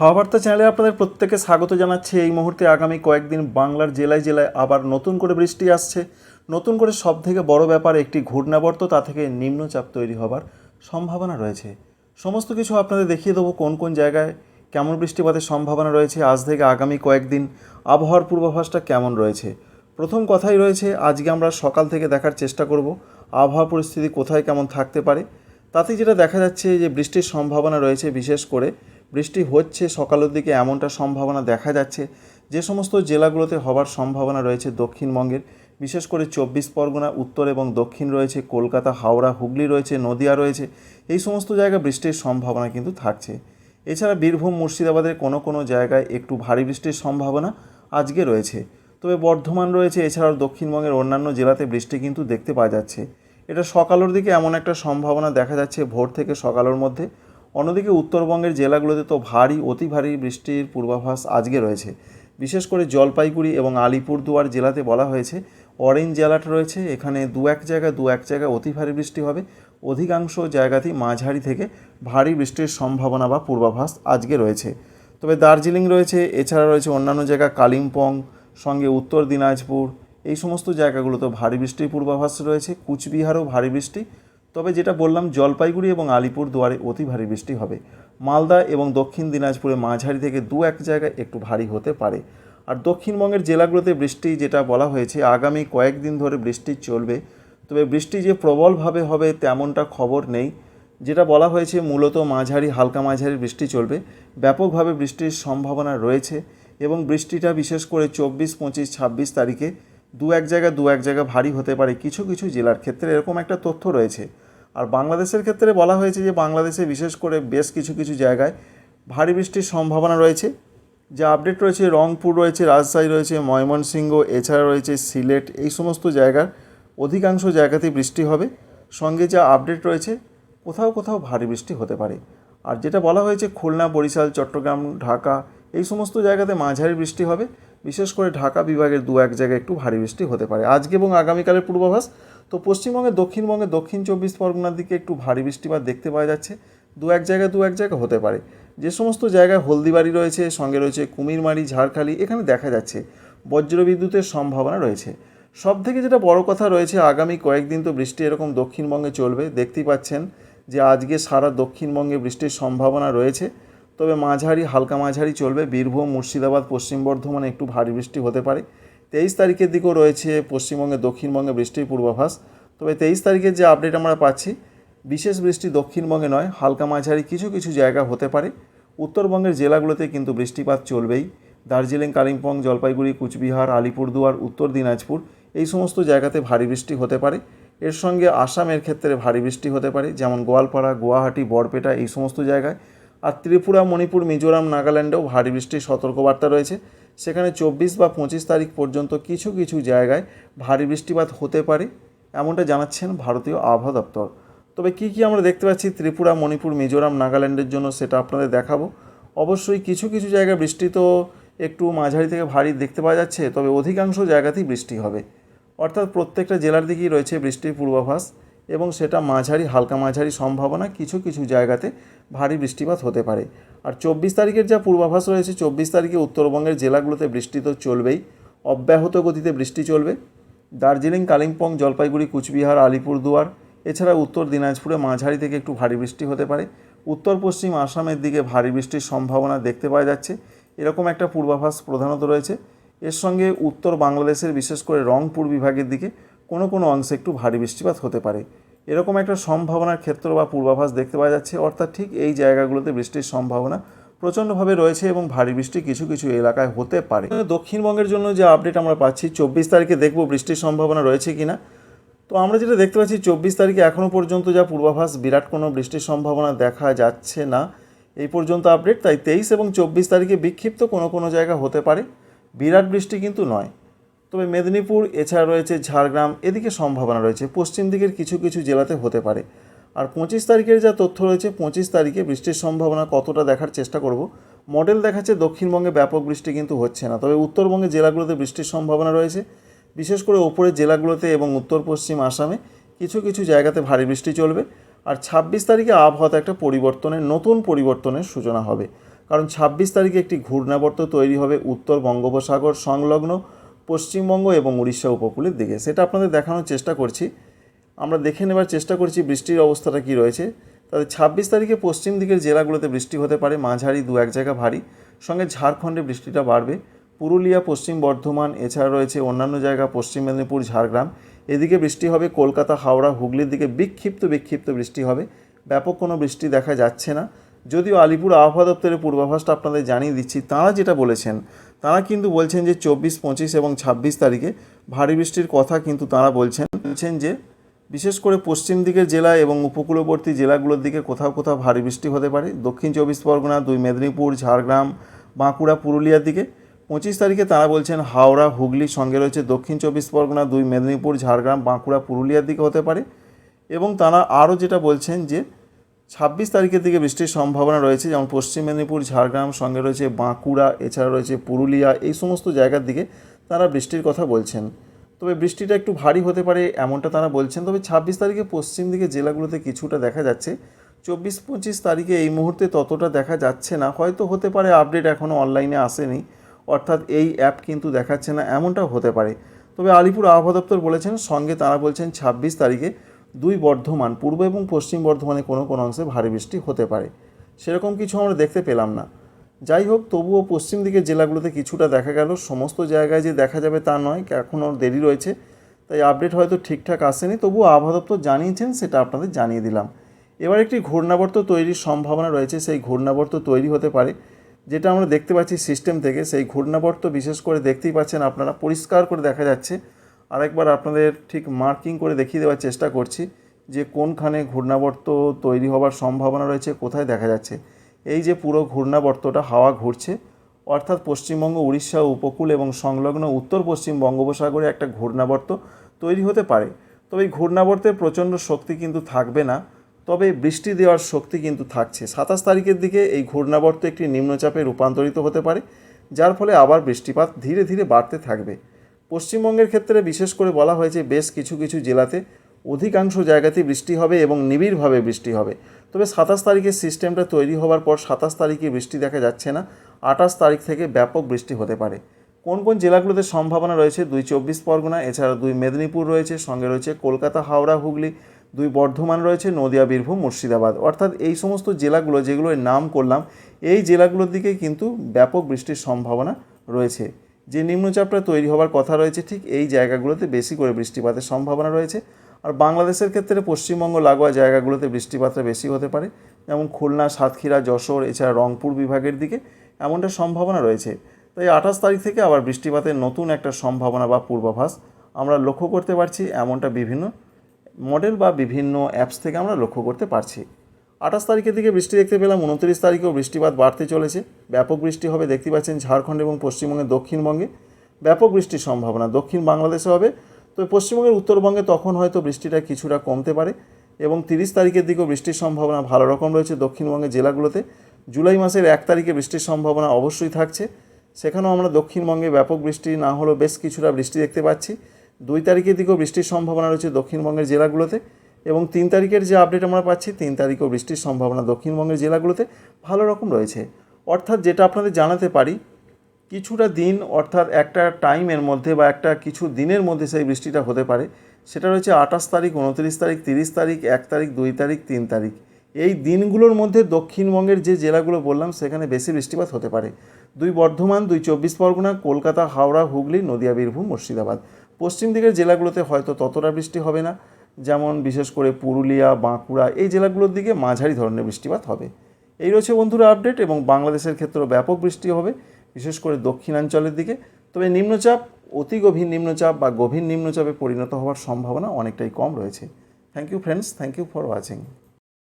হাওয়া বার্তা চ্যানেলে আপনাদের প্রত্যেকে স্বাগত জানাচ্ছি। এই মুহূর্তে আগামী কয়েকদিন বাংলার জেলায় জেলায় আবার নতুন করে বৃষ্টি আসছে। নতুন করে সব থেকে বড় ব্যাপার একটি ঘূর্ণাবর্ত, তা থেকে নিম্নচাপ তৈরি হবার সম্ভাবনা রয়েছে। সমস্ত কিছু আপনাদের দেখিয়ে দেবো, কোন কোন জায়গায় কেমন বৃষ্টিপাতের সম্ভাবনা রয়েছে। আজ থেকে আগামী কয়েকদিন আবহাওয়ার পূর্বাভাসটা কেমন রয়েছে? প্রথম কথাই রয়েছে, আজকে আমরা সকাল থেকে দেখার চেষ্টা করব আবহাওয়া পরিস্থিতি কোথায় কেমন থাকতে পারে। তাতে যেটা দেখা যাচ্ছে যে বৃষ্টির সম্ভাবনা রয়েছে, বিশেষ করে বৃষ্টি হচ্ছে সকালের দিকে এমনটা সম্ভাবনা দেখা যাচ্ছে। যে সমস্ত জেলাগুলোতে হবার সম্ভাবনা রয়েছে দক্ষিণবঙ্গের, বিশেষ করে চব্বিশ পরগনা, উত্তর এবং দক্ষিণ রয়েছে কলকাতা, হাওড়া, হুগলি রয়েছে, নদিয়া রয়েছে, এই সমস্ত জায়গায় বৃষ্টির সম্ভাবনা কিন্তু থাকছে। এছাড়া বীরভূম, মুর্শিদাবাদের কোনো কোনো জায়গায় একটু ভারী বৃষ্টির সম্ভাবনা আজকে রয়েছে। তবে বর্ধমান রয়েছে, এছাড়াও দক্ষিণবঙ্গের অন্যান্য জেলাতে বৃষ্টি কিন্তু দেখতে পাওয়া যাচ্ছে। এটা সকালের দিকে এমন একটা সম্ভাবনা দেখা যাচ্ছে, ভোর থেকে সকালের মধ্যে। অন্যদিকে উত্তরবঙ্গের জেলাগুলোতে তো ভারী, অতি ভারী বৃষ্টির পূর্বাভাস আজকে রয়েছে। বিশেষ করে জলপাইগুড়ি এবং আলিপুরদুয়ার জেলাতে বলা হয়েছে, অরেঞ্জ জেলাটা রয়েছে। এখানে দু এক জায়গায় দু এক জায়গায় অতি ভারী বৃষ্টি হবে। অধিকাংশ জায়গাতেই মাঝারি থেকে ভারী বৃষ্টির সম্ভাবনা বা পূর্বাভাস আজকে রয়েছে। তবে দার্জিলিং রয়েছে, এছাড়া রয়েছে অন্যান্য জায়গা কালিম্পং, সঙ্গে উত্তর দিনাজপুর। এই সমস্ত জায়গাগুলোতে ভারী বৃষ্টির পূর্বাভাস রয়েছে। কুচবিহারও ভারী বৃষ্টি। তবে যেটা বললাম, জলপাইগুড়ি এবং আলিপুর দুয়ারে অতি ভারী বৃষ্টি হবে। মালদা এবং দক্ষিণ দিনাজপুরে মাঝারি থেকে দু এক জায়গায় একটু ভারী হতে পারে। আর দক্ষিণবঙ্গের জেলাগুলোতে বৃষ্টি যেটা বলা হয়েছে, আগামী কয়েকদিন ধরে বৃষ্টি চলবে। তবে বৃষ্টি যে প্রবলভাবে হবে তেমনটা খবর নেই। যেটা বলা হয়েছে, মূলত মাঝারি, হালকা মাঝারি বৃষ্টি চলবে। ব্যাপকভাবে বৃষ্টির সম্ভাবনা রয়েছে এবং বৃষ্টিটা বিশেষ করে চব্বিশ, পঁচিশ, ছাব্বিশ তারিখে দু এক জায়গা, দু এক জায়গা ভারী হতে পারে। কিছু কিছু জেলার ক্ষেত্রে এরকম একটা তথ্য রয়েছে। আর বাংলাদেশের ক্ষেত্রে বলা হয়েছে যে, বাংলাদেশে বিশেষ করে বেশ কিছু কিছু জায়গায় ভারী বৃষ্টির সম্ভাবনা রয়েছে। যা আপডেট রয়েছে, রংপুর রয়েছে, রাজশাহী রয়েছে, ময়মনসিংহ, এছাড়া রয়েছে সিলেট, এই সমস্ত জায়গার অধিকাংশ জায়গাতেই বৃষ্টি হবে। সঙ্গে যা আপডেট রয়েছে, কোথাও কোথাও ভারী বৃষ্টি হতে পারে। আর যেটা বলা হয়েছে, খুলনা, বরিশাল, চট্টগ্রাম, ঢাকা, এই সমস্ত জায়গাতে মাঝারি বৃষ্টি হবে। বিশেষ করে ঢাকা বিভাগের দু এক জায়গায় একটু ভারী বৃষ্টি হতে পারে। আজকে এবং আগামীকালের পূর্বাভাস, তো পশ্চিমবঙ্গে, দক্ষিণবঙ্গে, দক্ষিণ চব্বিশ পরগনার দিকে একটু ভারী বৃষ্টিপাত দেখতে পাওয়া যাচ্ছে। দু এক জায়গায় দু এক জায়গা হতে পারে। যে সমস্ত জায়গায় হলদিবাড়ি রয়েছে, সঙ্গে রয়েছে কুমিরমারি, ঝাড়খালি, এখানে দেখা যাচ্ছে বজ্রবিদ্যুতের সম্ভাবনা রয়েছে। সব থেকে যেটা বড় কথা রয়েছে, আগামী কয়েকদিন তো বৃষ্টি এরকম দক্ষিণবঙ্গে চলবে। দেখতেই পাচ্ছেন যে আজকে সারা দক্ষিণবঙ্গে বৃষ্টির সম্ভাবনা রয়েছে। তবে মাঝারি, হালকা মাঝারি চলবে। বীরভূম, মুর্শিদাবাদ, পশ্চিম বর্ধমানে একটু ভারী বৃষ্টি হতে পারে। তেইশ তারিখের দিকেও রয়েছে পশ্চিমবঙ্গে, দক্ষিণবঙ্গে বৃষ্টির পূর্বাভাস। তবে তেইশ তারিখের যে আপডেট আমরা পাচ্ছি, বিশেষ বৃষ্টি দক্ষিণবঙ্গে নয়, হালকা মাঝারি কিছু কিছু জায়গা হতে পারে। উত্তরবঙ্গের জেলাগুলোতে কিন্তু বৃষ্টিপাত চলবেই। দার্জিলিং, কালিম্পং, জলপাইগুড়ি, কুচবিহার, আলিপুরদুয়ার, উত্তর দিনাজপুর এই সমস্ত জায়গাতে ভারী বৃষ্টি হতে পারে। এর সঙ্গে আসামের ক্ষেত্রে ভারী বৃষ্টি হতে পারে, যেমন গোয়ালপাড়া, গুয়াহাটি, বরপেটা এই সমস্ত জায়গায়। আর ত্রিপুরা, মণিপুর, মিজোরাম, নাগাল্যান্ডেও ভারী বৃষ্টির সতর্কবার্তা রয়েছে। সেখানে চব্বিশ বা পঁচিশ তারিখ পর্যন্ত কিছু কিছু জায়গায় ভারী বৃষ্টিপাত হতে পারে, এমনটা জানাচ্ছেন ভারতীয় আবহাওয়া দপ্তর। তবে কী কী আমরা দেখতে পাচ্ছি ত্রিপুরা, মণিপুর, মিজোরাম, নাগাল্যান্ডের জন্য সেটা আপনাদের দেখাবো। অবশ্যই কিছু কিছু জায়গায় বৃষ্টি তো একটু মাঝারি থেকে ভারী দেখতে পাওয়া যাচ্ছে, তবে অধিকাংশ জায়গাতেই বৃষ্টি হবে। অর্থাৎ প্রত্যেকটা জেলার দিকেই রয়েছে বৃষ্টির পূর্বাভাস। এবং সেটা মাঝারি, হালকা মাঝারি সম্ভাবনা কিছু কিছু জায়গাতে ভারী বৃষ্টিপাত হতে পারে। আর চব্বিশ তারিখের যা পূর্বাভাস রয়েছে, চব্বিশ তারিখে উত্তরবঙ্গের জেলাগুলোতে বৃষ্টি তো চলবেই। অব্যাহত গতিতে বৃষ্টি চলবে। দার্জিলিং, কালিম্পং, জলপাইগুড়ি, কুচবিহার আলিপুরদুয়ার এছাড়া উত্তর দিনাজপুরে মাঝারি থেকে একটু ভারী বৃষ্টি হতে পারে। উত্তর পশ্চিম আসামের দিকে ভারী বৃষ্টির সম্ভাবনা দেখতে পাওয়া যাচ্ছে। এরকম একটা পূর্বাভাস প্রধানত রয়েছে। এর সঙ্গে উত্তর বাংলাদেশের, বিশেষ করে রংপুর বিভাগের দিকে কোনো কোনো অংশে একটু ভারী বৃষ্টিপাত হতে পারে। এরকম একটা সম্ভাবনার ক্ষেত্র বা পূর্বাভাস দেখতে পাওয়া যাচ্ছে, অর্থাৎ ঠিক এই জায়গাগুলোতে বৃষ্টির সম্ভাবনা প্রচণ্ডভাবে রয়েছে এবং ভারী বৃষ্টি কিছু কিছু এলাকায় হতে পারে। দক্ষিণবঙ্গের জন্য যে আপডেট আমরা পাচ্ছি, চব্বিশ তারিখে দেখব বৃষ্টির সম্ভাবনা রয়েছে কি না তো আমরা যেটা দেখতে পাচ্ছি, চব্বিশ তারিখে এখনও পর্যন্ত যা পূর্বাভাস, বিরাট কোনো বৃষ্টির সম্ভাবনা দেখা যাচ্ছে না। এই পর্যন্ত আপডেট তাই তেইশ এবং চব্বিশ তারিখে বিক্ষিপ্ত কোনো কোনো জায়গা হতে পারে। বিরাট বৃষ্টি কিন্তু নয়। তবে মেদিনীপুর, এছাড়া রয়েছে ঝাড়গ্রাম, এদিকে সম্ভাবনা রয়েছে। পশ্চিম দিকের কিছু কিছু জেলাতে হতে পারে। আর পঁচিশ তারিখের যা তথ্য রয়েছে, পঁচিশ তারিখে বৃষ্টির সম্ভাবনা কতটা দেখার চেষ্টা করব। মডেল দেখাচ্ছে দক্ষিণবঙ্গে ব্যাপক বৃষ্টি কিন্তু হচ্ছে না। তবে উত্তরবঙ্গে জেলাগুলোতে বৃষ্টির সম্ভাবনা রয়েছে। বিশেষ করে ওপরের জেলাগুলোতে এবং উত্তর পশ্চিম আসামে কিছু কিছু জায়গাতে ভারী বৃষ্টি চলবে। আর ছাব্বিশ তারিখে আবহাওয়াতে একটা পরিবর্তনের, নতুন পরিবর্তনের সূচনা হবে। কারণ ছাব্বিশ তারিখে একটি ঘূর্ণাবর্ত তৈরি হবে উত্তর বঙ্গোপসাগর সংলগ্ন পশ্চিমবঙ্গ এবং উড়িষ্যা উপকূলের দিকে। সেটা আপনাদের দেখানোর চেষ্টা করছি। আমরা দেখে নেবার চেষ্টা করছি বৃষ্টির অবস্থাটা কী রয়েছে। তাদের ছাব্বিশ তারিখে পশ্চিম দিকের জেলাগুলোতে বৃষ্টি হতে পারে। মাঝারি দু এক জায়গা ভারী। সঙ্গে ঝাড়খণ্ডে বৃষ্টিটা বাড়বে। পুরুলিয়া, পশ্চিম বর্ধমান, এছাড়া রয়েছে অন্যান্য জায়গা, পশ্চিম মেদিনীপুর, ঝাড়গ্রাম। এদিকে বৃষ্টি হবে কলকাতা, হাওড়া, হুগলির দিকে বিক্ষিপ্ত বিক্ষিপ্ত বৃষ্টি হবে। ব্যাপক কোনো বৃষ্টি দেখা যাচ্ছে না। যদিও আলিপুর আবহাওয়া দপ্তরের পূর্বাভাসটা আপনাদের জানিয়ে দিচ্ছি, তাঁরা যেটা বলেছেন তাঁরা কিন্তু বলছেন যে চব্বিশ, পঁচিশ এবং ছাব্বিশ তারিখে ভারী বৃষ্টির কথা কিন্তু তাঁরা বলছেন। বলছেন যে বিশেষ করে পশ্চিম দিকের জেলা এবং উপকূলবর্তী জেলাগুলোর দিকে কোথাও কোথাও ভারী বৃষ্টি হতে পারে। দক্ষিণ চব্বিশ পরগনা, দুই মেদিনীপুর, ঝাড়গ্রাম, বাঁকুড়া, পুরুলিয়ার দিকে পঁচিশ তারিখে তারা বলছেন হাওড়া, হুগলি সঙ্গে রয়েছে দক্ষিণ চব্বিশ পরগনা, দুই মেদিনীপুর, ঝাড়গ্রাম, বাঁকুড়া, পুরুলিয়ার দিকে হতে পারে। এবং তারা আরও যেটা বলছেন যে ছাব্বিশ তারিখের দিকে বৃষ্টির সম্ভাবনা রয়েছে, যেমন পশ্চিম মেদিনীপুর, ঝাড়গ্রাম, সঙ্গে রয়েছে বাঁকুড়া, এছাড়া রয়েছে পুরুলিয়া, এই সমস্ত জায়গার দিকে তারা বৃষ্টির কথা বলছেন। তবে বৃষ্টিটা একটু ভারী হতে পারে এমনটা তারা বলছেন, তবে ছাব্বিশ তারিখে পশ্চিম দিকে জেলাগুলোতে কিছুটা দেখা যাচ্ছে। চব্বিশ পঁচিশ তারিখে এই মুহূর্তে ততটা দেখা যাচ্ছে না, হয়তো হতে পারে আপডেট এখনও অনলাইনে আসেনি, অর্থাৎ এই অ্যাপ কিন্তু দেখাচ্ছে না, এমনটাও হতে পারে। তবে আলিপুর আবহাওয়া দপ্তর বলেছেন, সঙ্গে তারা বলছেন ছাব্বিশ তারিখে দুই বর্ধমান, পূর্ব এবং পশ্চিম বর্ধমানে কোনো কোনো অংশে ভারী বৃষ্টি হতে পারে। সেরকম কিছু আমরা দেখতে পেলাম না। যাই হোক, তবুও পশ্চিম দিকের জেলাগুলোতে কিছুটা দেখা গেল। সমস্ত জায়গায় যে দেখা যাবে তা নয়, এখনও দেরি রয়েছে। তাই আপডেট হয়তো ঠিকঠাক আসেনি, তবুও আবহাওয়া দপ্তর জানিয়েছেন, সেটা আপনাদের জানিয়ে দিলাম। এবার একটি ঘূর্ণাবর্ত তৈরির সম্ভাবনা রয়েছে, সেই ঘূর্ণাবর্ত তৈরি হতে পারে। যেটা আমরা দেখতে পাচ্ছি সিস্টেম থেকে, সেই ঘূর্ণাবর্ত বিশেষ করে দেখতেই পাচ্ছেন, আপনারা পরিষ্কার করে দেখা যাচ্ছে। আরেকবার আপনাদের ঠিক মার্কিং করে দেখিয়ে দেওয়ার চেষ্টা করছি যে কোনখানে ঘূর্ণাবর্ত তৈরি হবার সম্ভাবনা রয়েছে, কোথায় দেখা যাচ্ছে। এই যে পুরো ঘূর্ণাবর্তটা হাওয়া ঘুরছে, অর্থাৎ পশ্চিমবঙ্গ, উড়িষ্যা, উপকূল এবং সংলগ্ন উত্তর পশ্চিম বঙ্গোপসাগরে একটা ঘূর্ণাবর্ত তৈরি হতে পারে। তবে এই ঘূর্ণাবর্তের প্রচণ্ড শক্তি কিন্তু থাকবে না, তবে বৃষ্টি দেওয়ার শক্তি কিন্তু থাকছে। সাতাশ তারিখের দিকে এই ঘূর্ণাবর্ত একটি নিম্নচাপে রূপান্তরিত হতে পারে, যার ফলে আবার বৃষ্টিপাত ধীরে ধীরে বাড়তে থাকবে। পশ্চিমবঙ্গের ক্ষেত্রে বিশেষ করে বলা হয়েছে বেশ কিছু কিছু জেলাতে অধিকাংশ জায়গাতেই বৃষ্টি হবে এবং নিবিড়ভাবে বৃষ্টি হবে। তবে সাতাশ তারিখের সিস্টেমটা তৈরি হওয়ার পর সাতাশ তারিখে বৃষ্টি দেখা যাচ্ছে না। আঠাশ তারিখ থেকে ব্যাপক বৃষ্টি হতে পারে। কোন কোন জেলাগুলোতে সম্ভাবনা রয়েছে? দুই চব্বিশ পরগনা, এছাড়া দুই মেদিনীপুর রয়েছে, সঙ্গে রয়েছে কলকাতা, হাওড়া, হুগলি, দুই বর্ধমান রয়েছে, নদিয়া, বীরভূম, মুর্শিদাবাদ। অর্থাৎ এই সমস্ত জেলাগুলো যেগুলোর নাম করলাম, এই জেলাগুলোর দিকে কিন্তু ব্যাপক বৃষ্টির সম্ভাবনা রয়েছে। যে নিম্নচাপটা তৈরি হওয়ার কথা রয়েছে, ঠিক এই জায়গাগুলোতে বেশি করে বৃষ্টিপাতের সম্ভাবনা রয়েছে। আর বাংলাদেশের ক্ষেত্রে পশ্চিমবঙ্গ লাগোয়া জায়গাগুলোতে বৃষ্টিপাতটা বেশি হতে পারে, যেমন খুলনা, সাতক্ষীরা, যশোর, এছাড়া রংপুর বিভাগের দিকে এমনটা সম্ভাবনা রয়েছে। তাই আঠাশ তারিখ থেকে আবার বৃষ্টিপাতের নতুন একটা সম্ভাবনা বা পূর্বাভাস আমরা লক্ষ্য করতে পারছি, এমনটা বিভিন্ন মডেল বা বিভিন্ন অ্যাপস থেকে আমরা লক্ষ্য করতে পারছি। আঠাশ তারিখের দিকে বৃষ্টি দেখতে পেলাম, উনত্রিশ তারিখেও বৃষ্টিপাত বাড়তে চলেছে। ব্যাপক বৃষ্টি হবে, দেখতে পাচ্ছেন ঝাড়খণ্ড এবং পশ্চিমবঙ্গের দক্ষিণবঙ্গে। ব্যাপক বৃষ্টির সম্ভাবনা, দক্ষিণ বাংলাদেশে হবে। তো পশ্চিমবঙ্গের উত্তরবঙ্গে তখন হয়তো বৃষ্টিটা কিছুটা কমতে পারে এবং তিরিশ তারিখের দিকেও বৃষ্টির সম্ভাবনা ভালো রকম রয়েছে দক্ষিণবঙ্গের জেলাগুলোতে। জুলাই মাসের এক তারিখে বৃষ্টির সম্ভাবনা অবশ্যই থাকছে। সেখানেও আমরা দক্ষিণবঙ্গে ব্যাপক বৃষ্টি, না হলেও বেশ কিছুটা বৃষ্টি দেখতে পাচ্ছি। দুই তারিখের দিকেও বৃষ্টির সম্ভাবনা রয়েছে দক্ষিণবঙ্গের জেলাগুলোতে। এবং তিন তারিখের যে আপডেট আমরা পাচ্ছি, তিন তারিখেও বৃষ্টির সম্ভাবনা দক্ষিণবঙ্গের জেলাগুলোতে ভালো রকম রয়েছে। অর্থাৎ যেটা আপনাদের জানাতে পারি, কিছুটা দিন, অর্থাৎ একটা টাইমের মধ্যে বা একটা কিছু দিনের মধ্যে সেই বৃষ্টিটা হতে পারে। সেটা রয়েছে আঠাশ তারিখ, উনত্রিশ তারিখ, তিরিশ তারিখ, এক তারিখ, দুই তারিখ, তিন তারিখ। এই দিনগুলোর মধ্যে দক্ষিণবঙ্গের যে জেলাগুলো বললাম, সেখানে বেশি বৃষ্টিপাত হতে পারে। দুই বর্ধমান, দুই চব্বিশ পরগনা, কলকাতা, হাওড়া, হুগলি, নদিয়া, বীরভূম, মুর্শিদাবাদ। পশ্চিম দিকের জেলাগুলোতে হয়তো ততটা বৃষ্টি হবে না। যেমন বিশেষ করে পুরুলিয়া, বাঁকুড়া, এই জেলাগুলোর দিকে মাঝারি ধরনের বৃষ্টিপাত হবে। এই রয়েছে বন্ধুরা আপডেট এবং বাংলাদেশের ক্ষেত্রেও ব্যাপক বৃষ্টি হবে, বিশেষ করে দক্ষিণাঞ্চলের দিকে। তবে নিম্নচাপ, অতি গভীর নিম্নচাপ বা গভীর নিম্নচাপে পরিণত হওয়ার সম্ভাবনা অনেকটাই কম রয়েছে। Thank you friends thank you for watching